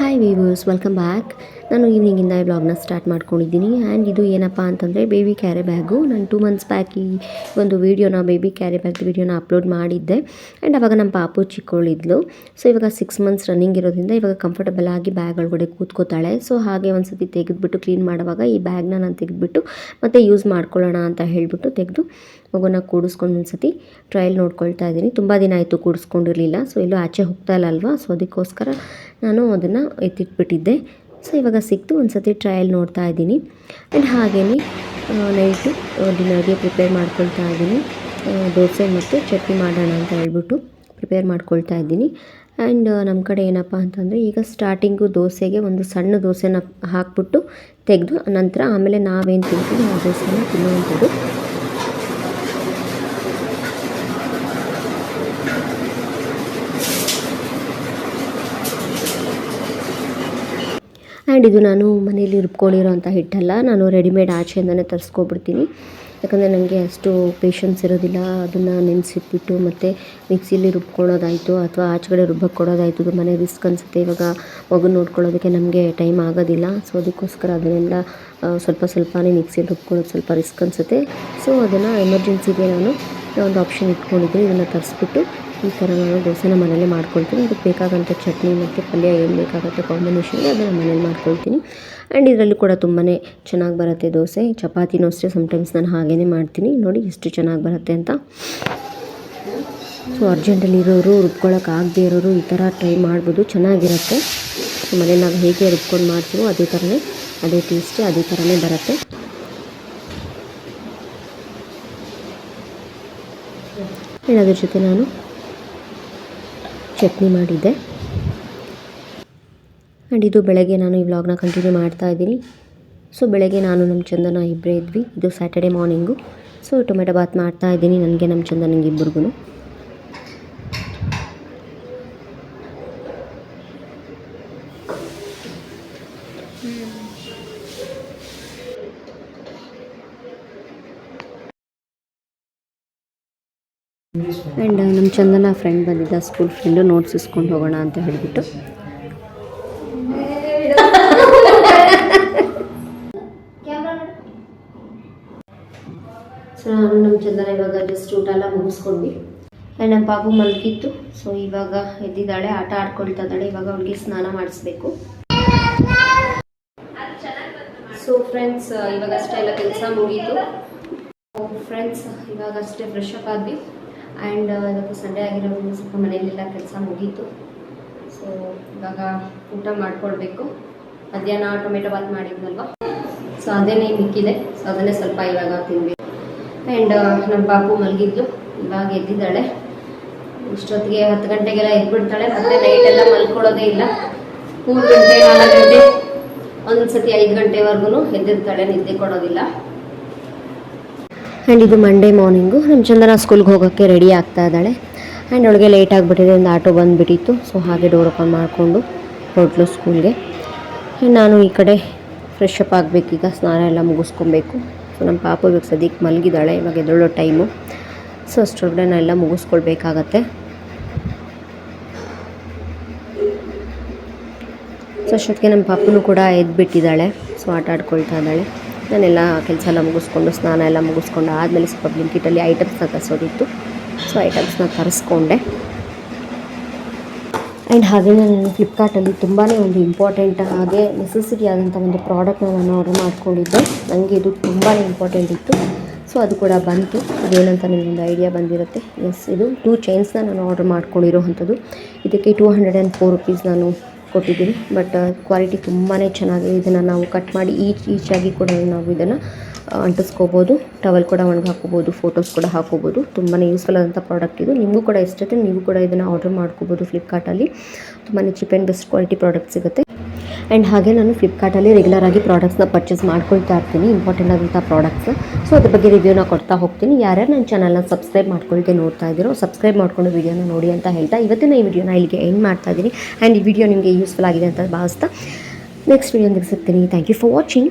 Hi viewers welcome back ನಾನು ಈವ್ನಿಂಗಿಂದ ಈ ಬ್ಲಾಗ್ನ start ಮಾಡ್ಕೊಂಡಿದ್ದೀನಿ. ಆ್ಯಂಡ್ ಇದು ಏನಪ್ಪ ಅಂತಂದರೆ ಬೇಬಿ ಕ್ಯಾರಿ ಬ್ಯಾಗು ನಾನು ಟೂ ಮಂತ್ಸ್ ಬ್ಯಾಕ್ ಈ ಒಂದು ವೀಡಿಯೋನ ಬೇಬಿ ಕ್ಯಾರಿ ಬ್ಯಾಗ್ ವೀಡಿಯೋನ ಅಪ್ಲೋಡ್ ಮಾಡಿದ್ದೆ. ಆ್ಯಂಡ್ ಅವಾಗ ನಮ್ಮ ಪಾಪು ಚಿಕ್ಕೋಳಿದ್ಲು. ಸೊ ಇವಾಗ ಸಿಕ್ಸ್ ಮಂತ್ಸ್ ರನ್ನಿಂಗ್ ಇರೋದ್ರಿಂದ ಇವಾಗ ಕಂಫರ್ಟಬಲ್ ಆಗಿ ಬ್ಯಾಗ್ ಒಳಗಡೆ ಕೂತ್ಕೋತಾಳೆ. ಸೊ ಹಾಗೆ ಒಂದು ಸತಿ ತೆಗೆದುಬಿಟ್ಟು ಕ್ಲೀನ್ ಮಾಡುವಾಗ ಈ ಬ್ಯಾಗ್ನ ನಾನು ತೆಗೆದುಬಿಟ್ಟು ಮತ್ತೆ ಯೂಸ್ ಮಾಡ್ಕೊಳ್ಳೋಣ ಅಂತ ಹೇಳಿಬಿಟ್ಟು ತೆಗೆದು ಮಗುನ ಕೂಡಿಸ್ಕೊಂಡು ಒಂದು ಸತಿ ಟ್ರಯಲ್ ನೋಡ್ಕೊಳ್ತಾ ಇದ್ದೀನಿ. ತುಂಬ ದಿನ ಆಯಿತು ಕೂಡಿಸ್ಕೊಂಡಿರಲಿಲ್ಲ. ಸೊ ಎಲ್ಲೂ ಆಚೆ ಹೋಗ್ತಾ ಇಲ್ಲ ಅಲ್ವಾ? ಸೊ ಅದಕ್ಕೋಸ್ಕರ ನಾನು ಅದನ್ನು ಎತ್ತಿಟ್ಬಿಟ್ಟಿದ್ದೆ. ಸೊ ಇವಾಗ ಸಿಕ್ತು. ಒಂದು ಸತಿ ಟ್ರಯಲ್ ನೋಡ್ತಾ ಇದ್ದೀನಿ. ಆ್ಯಂಡ್ ಹಾಗೇ ನೈಟು ಡಿನ್ನರ್ಗೆ ಪ್ರಿಪೇರ್ ಮಾಡ್ಕೊಳ್ತಾ ಇದ್ದೀನಿ. ದೋಸೆ ಮತ್ತು ಚಟ್ನಿ ಮಾಡೋಣ ಅಂತ ಹೇಳ್ಬಿಟ್ಟು ಪ್ರಿಪೇರ್ ಮಾಡ್ಕೊಳ್ತಾ ಇದ್ದೀನಿ. ಆ್ಯಂಡ್ ನಮ್ಮ ಕಡೆ ಏನಪ್ಪ ಅಂತಂದರೆ, ಈಗ ಸ್ಟಾರ್ಟಿಂಗು ದೋಸೆಗೆ ಒಂದು ಸಣ್ಣ ದೋಸೆನ ಹಾಕ್ಬಿಟ್ಟು ತೆಗೆದು, ನಂತರ ಆಮೇಲೆ ನಾವೇನು ತಿಂತೀವಿ ಆ ದೋಸೆನ ತಿನ್ನುವಂಥದ್ದು. ಆ್ಯಂಡ್ ಇದು ನಾನು ಮನೇಲಿ ರುಬ್ಕೊಂಡಿರೋ ಅಂಥ ಹಿಟ್ಟಲ್ಲ. ನಾನು ರೆಡಿಮೇಡ್ ಆಚೆಯಿಂದನೇ ತರಿಸ್ಕೊಬಿಡ್ತೀನಿ. ಯಾಕಂದರೆ ನನಗೆ ಅಷ್ಟು ಪೇಷನ್ಸ್ ಇರೋದಿಲ್ಲ. ಅದನ್ನು ನೆನೆಸಿಟ್ಬಿಟ್ಟು ಮತ್ತು ಮಿಕ್ಸಿಲಿ ರುಬ್ಕೊಳ್ಳೋದಾಯಿತು ಅಥವಾ ಆಚೆಗಡೆ ರುಬ್ಬಕ್ಕೆ ಕೊಡೋದಾಯಿತು ಮನೆ ರಿಸ್ಕ್ ಅನಿಸುತ್ತೆ. ಇವಾಗ ಮಗು ನೋಡ್ಕೊಳ್ಳೋದಕ್ಕೆ ನಮಗೆ ಟೈಮ್ ಆಗೋದಿಲ್ಲ. ಸೊ ಅದಕ್ಕೋಸ್ಕರ ಅದನ್ನೆಲ್ಲ ಸ್ವಲ್ಪ ಸ್ವಲ್ಪನೇ ಮಿಕ್ಸಿಲಿ ರುಬ್ಕೊಳ್ಳೋದು ಸ್ವಲ್ಪ ರಿಸ್ಕ್ ಅನಿಸುತ್ತೆ. ಸೊ ಅದನ್ನು ಎಮರ್ಜೆನ್ಸಿಗೆ ನಾನು ಒಂದು ಆಪ್ಷನ್ ಇಟ್ಕೊಂಡಿದ್ದೀನಿ. ಇದನ್ನು ತರಿಸ್ಬಿಟ್ಟು ಈ ಥರ ನಾನು ದೋಸೆನ ಮನೇಲೇ ಮಾಡ್ಕೊಳ್ತೀನಿ ಅದಕ್ಕೆ ಬೇಕಾದಂಥ ಚಟ್ನಿ ಮತ್ತು ಪಲ್ಯ ಏನು ಬೇಕಾಗುತ್ತೆ ಕಾಂಬಿನೇಷನ್ ಅದನ್ನು ಮನೇಲಿ ಮಾಡ್ಕೊಳ್ತೀನಿ. ಆ್ಯಂಡ್ ಇದರಲ್ಲಿ ಕೂಡ ತುಂಬಾ ಚೆನ್ನಾಗಿ ಬರುತ್ತೆ ದೋಸೆ. ಚಪಾತಿನೂ ಅಷ್ಟೇ ಸಮ್ಟೈಮ್ಸ್ ನಾನು ಹಾಗೇ ಮಾಡ್ತೀನಿ. ನೋಡಿ ಎಷ್ಟು ಚೆನ್ನಾಗಿ ಬರುತ್ತೆ ಅಂತ. ಸೊ ಅರ್ಜೆಂಟಲ್ಲಿ ಇರೋರು ರುಬ್ಕೊಳ್ಳೋಕೆ ಆಗದೆ ಇರೋರು ಈ ಥರ ಟ್ರೈ ಮಾಡ್ಬೋದು. ಚೆನ್ನಾಗಿರುತ್ತೆ. ಮನೇಲಿ ನಾವು ಹೇಗೆ ರುಬ್ಕೊಂಡು ಮಾಡ್ತೀವೋ ಅದೇ ಥರನೇ, ಅದೇ ಟೇಸ್ಟೇ ಅದೇ ಥರನೇ ಬರುತ್ತೆ. ಅದ್ರ ಜೊತೆ ನಾನು. ಚಟ್ನಿ ಮಾಡಿದ್ದೆ. ಆ್ಯಂಡ್ ಇದು ಬೆಳಗ್ಗೆ ನಾನು ಈ ವ್ಲಾಗ್ನ ಕಂಟಿನ್ಯೂ ಮಾಡ್ತಾ ಇದ್ದೀನಿ. ಸೊ ಬೆಳಗ್ಗೆ ನಾನು ನಮ್ಮ ಚಂದನ ಇಬ್ಬರೇ ಇದ್ವಿ. ಇದು Saturday morning so tomato bath ಮಾಡ್ತಾ ಇದ್ದೀನಿ. ನನಗೆ ನಮ್ಮ ಚಂದನಿಗೆ ಇಬ್ಬರಿಗೂ ಆ್ಯಂಡ್ ನಮ್ಮ ಚಂದನ ಫ್ರೆಂಡ್ ಬಂದಿದ್ದ ಸ್ಕೂಲ್ ಫ್ರೆಂಡು ನೋಟ್ಸ್ ಇಸ್ಕೊಂಡು ಹೋಗೋಣ ಅಂತ ಹೇಳಿಬಿಟ್ಟು. ಸೊ ನಾನು ನಮ್ಮ ಚಂದನ ಇವಾಗ ಜಸ್ಟ್ ಊಟ ಎಲ್ಲ ಮುಗಿಸ್ಕೊಂಡ್ವಿ. ಆ್ಯಂಡ್ ನಮ್ಮ ಪಾಪು ಮಲಗಿತ್ತು. ಸೊ ಇವಾಗ ಎದ್ದಿದ್ದಾಳೆ, ಆಟ ಆಡ್ಕೊಳ್ತಾ ಇದ್ದಾಳೆ. ಇವಾಗ ಅವಳಿಗೆ ಸ್ನಾನ ಮಾಡಿಸ್ಬೇಕು. ಸೊ ಫ್ರೆಂಡ್ಸ್ ಇವಾಗ ಅಷ್ಟೇ ಎಲ್ಲ ಕೆಲಸ ಮುಗೀತು. ಫ್ರೆಂಡ್ಸ್ ಇವಾಗ ಅಷ್ಟೇ ಫ್ರೆಶ್ ಅಪ್ ಆದ್ವಿ. ಆ್ಯಂಡ್ ಇವತ್ತು ಸಂಡೇ ಆಗಿರೋದ್ರಿಂದ ಸ್ವಲ್ಪ ಮನೆಯಲ್ಲೆಲ್ಲ ಕೆಲಸ ಮುಗೀತು. ಸೊ ಇವಾಗ ಊಟ ಮಾಡ್ಕೊಳ್ಬೇಕು. ಮಧ್ಯಾಹ್ನ ಟೊಮೆಟೊ ಬಾತ್ ಮಾಡಿದ್ನಲ್ವ? ಸೊ ಅದೇನೇ ಮಿಕ್ಕಿದೆ. ಸೊ ಅದನ್ನೇ ಸ್ವಲ್ಪ ಇವಾಗ ತಿನ್ಬೇಕು ಆ್ಯಂಡ್ ನಮ್ಮ ಪಾಪು ಮಲಗಿದ್ದು ಇವಾಗ ಎದ್ದಿದ್ದಾಳೆ. ಇಷ್ಟೊತ್ತಿಗೆ ಹತ್ತು ಗಂಟೆಗೆಲ್ಲ ಎದ್ಬಿಡ್ತಾಳೆ. ಮತ್ತೆ ನೈಟ್ ಎಲ್ಲ ಮಲ್ಕೊಳ್ಳೋದೇ ಇಲ್ಲ. ಮೂರು ಗಂಟೆ, ನಾಲ್ಕು ಗಂಟೆ, ಒಂದ್ಸತಿ ಐದು ಗಂಟೆವರೆಗೂ ಎದ್ದಿರ್ತಾಳೆ, ನಿದ್ದೆ ಕೊಡೋದಿಲ್ಲ. ಆ್ಯಂಡ್ ಇದು ಮಂಡೇ ಮಾರ್ನಿಂಗು ನಮ್ಮ ಚಂದನ ಸ್ಕೂಲ್ಗೆ ಹೋಗೋಕ್ಕೆ ರೆಡಿ ಆಗ್ತಾ ಇದ್ದಾಳೆ. ಆ್ಯಂಡ್ ಅವಳಿಗೆ ಲೇಟ್ ಆಗಿಬಿಟ್ಟಿದೆ, ಒಂದು ಆಟೋ ಬಂದುಬಿಟ್ಟಿತ್ತು. ಸೊ ಹಾಗೆ ಡೋರ್ ಓಪನ್ ಮಾಡಿಕೊಂಡು ಹೊರಟ್ಲು ಸ್ಕೂಲ್ಗೆ ಆ್ಯಂಡ್ ನಾನು ಈ ಕಡೆ ಫ್ರೆಶ್ ಅಪ್ ಆಗಬೇಕೀಗ, ಸ್ನಾನ ಎಲ್ಲ ಮುಗಿಸ್ಕೊಬೇಕು. ಸೊ ನಮ್ಮ ಪಾಪ ಇವಾಗ ಸದ್ಯಕ್ಕೆ ಮಲಗಿದ್ದಾಳೆ, ಇವಾಗ ಎದ್ದೊಳ್ಳೋ ಟೈಮು ಸೊ ಅಷ್ಟರೊಳಗಡೆ ನಾನು ಎಲ್ಲ ಮುಗಿಸ್ಕೊಳ್ಬೇಕಾಗತ್ತೆ. ಸೊ ಅಷ್ಟೊತ್ತಿಗೆ ನಮ್ಮ ಪಾಪನೂ ಕೂಡ ಎದ್ಬಿಟ್ಟಿದ್ದಾಳೆ. ಸೊ ಆಟ ಆಡ್ಕೊಳ್ತಾ ಇದ್ದಾಳೆ. ನಾನೆಲ್ಲ ಕೆಲಸ ಎಲ್ಲ ಮುಗಿಸ್ಕೊಂಡು, ಸ್ನಾನ ಎಲ್ಲ ಮುಗಿಸ್ಕೊಂಡು ಆದಮೇಲೆ ಸ್ವಲ್ಪ ಬ್ಲಿಂಕಿಟಲ್ಲಿ ಐಟಮ್ಸ್ನ ತರಿಸೋದಿತ್ತು. ಸೊ ಐಟಮ್ಸ್ನ ತರಿಸ್ಕೊಂಡೆ. ಆ್ಯಂಡ್ ಹಾಗೆ ನಾನು ಫ್ಲಿಪ್ಕಾರ್ಟಲ್ಲಿ ತುಂಬಾ ಒಂದು ಇಂಪಾರ್ಟೆಂಟ್ ಹಾಗೆ ನೆಸೆಸಿಟಿ ಆದಂಥ ಒಂದು ಪ್ರಾಡಕ್ಟ್ನ ನಾನು ಆರ್ಡರ್ ಮಾಡ್ಕೊಂಡಿದ್ದೆ. ನನಗೆ ಇದು ತುಂಬಾ ಇಂಪಾರ್ಟೆಂಟ್ ಇತ್ತು. ಸೊ ಅದು ಕೂಡ ಬಂತು. ಅದೇನಂತ ನಿಮಗೊಂದು ಐಡಿಯಾ ಬಂದಿರುತ್ತೆ. ಎಸ್ ಇದು ಟೂ ಚೈನ್ಸ್ನ ನಾನು ಆರ್ಡರ್ ಮಾಡ್ಕೊಂಡಿರೋವಂಥದ್ದು. ಇದಕ್ಕೆ two hundred and four rupees ನಾನು ಕೊಟ್ಟಿದ್ದೀನಿ. ಬಟ್ ಕ್ವಾಲಿಟಿ ತುಂಬಾ ಚೆನ್ನಾಗಿದೆ. ಇದನ್ನು ನಾವು ಕಟ್ ಮಾಡಿ ಈಚ್ ಈಚಾಗಿ ಕೂಡ ನಾವು ಇದನ್ನು ಅಂಟಿಸ್ಕೋಬೋದು. ಟವಲ್ ಕೂಡ ಒಣಗಿ ಹಾಕೋಬೋದು ಫೋಟೋಸ್ ಕೂಡ ಹಾಕೋಬೋದು. ತುಂಬಾ ಯೂಸ್ಫುಲ್ ಆದಂಥ ಪ್ರಾಡಕ್ಟ್ ಇದು. ನಿಮಗೂ ಕೂಡ ಇಷ್ಟ ನೀವು ಕೂಡ ಇದನ್ನು ಆರ್ಡರ್ ಮಾಡ್ಕೋಬೋದು ಫ್ಲಿಪ್ಕಾರ್ಟಲ್ಲಿ ತುಂಬಾ cheap and best quality product ಸಿಗುತ್ತೆ. ಆ್ಯಂಡ್ ಹಾಗೆ ನಾನು ಫ್ಲಿಪ್ಕಾರ್ಟಲ್ಲಿ ರೆಗ್ಯುಲರ್ ಆಗಿ ಪ್ರಾಡಕ್ಟ್ಸ್ನ ಪರ್ಚೇಸ್ ಮಾಡ್ಕೊಳ್ತಾ ಇರ್ತೀನಿ ಇಂಪಾರ್ಟೆಂಟ್ ಆದಂಥ ಪ್ರಾಡಕ್ಟ್ಸ್ ಸೊ ಅದ್ರ ಬಗ್ಗೆ ರಿವ್ಯೂನ ಕೊಡ್ತಾ ಹೋಗ್ತೀನಿ. ಯಾರ್ಯಾರು ನನ್ನ ಚಾನಲ್ನ ಸಬ್ಸ್ಕ್ರೈಬ್ ಮಾಡ್ಕೊಳ್ತೆ ನೋಡ್ತಾ ಇದ್ದೀರೋ ಸಬ್ಸ್ಕ್ರೈಬ್ ಮಾಡ್ಕೊಂಡು ವೀಡಿಯೋನ ನೋಡಿ ಅಂತ ಹೇಳ್ತಾ ಇವತ್ತಿನ ಈ ವಿಡಿಯೋನ ಇಲ್ಲಿಗೆ ಎಂಡ್ ಮಾಡ್ತಾ ಇದ್ದೀನಿ. ಆ್ಯಂಡ್ ಈ ವಿಡಿಯೋ ನಿಮಗೆ ಯೂಸ್ಫುಲ್ ಆಗಿದೆ ಅಂತ ಭಾವಿಸ್ತಾ ನೆಕ್ಸ್ಟ್ ವಿಡಿಯೋ ಸಿಗ್ತೀನಿ ಥ್ಯಾಂಕ್ ಯು ಫಾರ್ ವಾಚಿಂಗ್